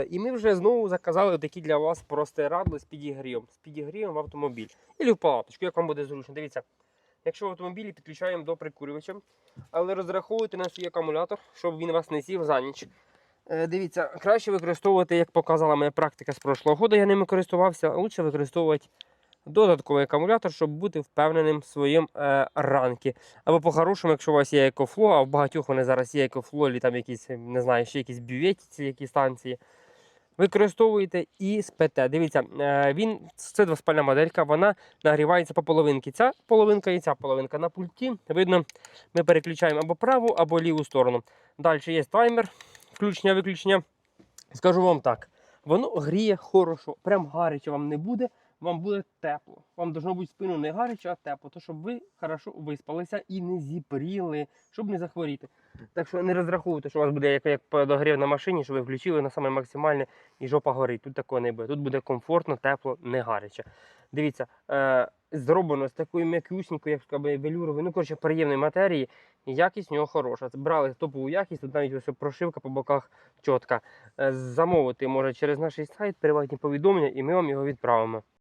І ми вже знову заказали такі для вас простирадли з підігрівом. З підігрівом в автомобіль. Ілі в палаточку, як вам буде зручно. Дивіться, якщо в автомобілі підключаємо до прикурювача, але розраховуйте на свій акумулятор, щоб він вас не сів за ніч. Е, Дивіться, краще використовувати, як показала моя практика з прошлого року, я ними користувався, лучше використовувати додатковий акумулятор, щоб бути впевненим в своєму е, ранки. Або по-хорошому, якщо у вас є екофло, а в багатьох вони зараз є екофло, або там якісь, не знаю, ще якісь бюветі, які станції. Використовуєте і спите. Дивіться, е, він це двоспальна моделька, вона нагрівається по половинки. Ця половинка і ця половинка на пульті. Видно, ми переключаємо або праву, або ліву сторону. Далі є таймер, включення-виключення. Скажу вам так: воно гріє хорошо, прям гаряче вам не буде, вам буде тепло. Вам должно бути спину не гаряче, а тепло, то щоб ви хорошо виспалися і не зіпріли, щоб не захворіти. Так що не розраховуйте, що у вас буде як, як подогрів на машині, що ви включили на саме максимальне і жопа горить. Тут такого не буде. Тут буде комфортно, тепло, не гаряче. Дивіться, е, зроблено з такою м'якюсінькою, як велюровою, ну коротше, приємної матерії. Якість у нього хороша. Брали топову якість, тут навіть ось прошивка по боках чітка. Е, замовити може через наш сайт, приватні повідомлення, і ми вам його відправимо.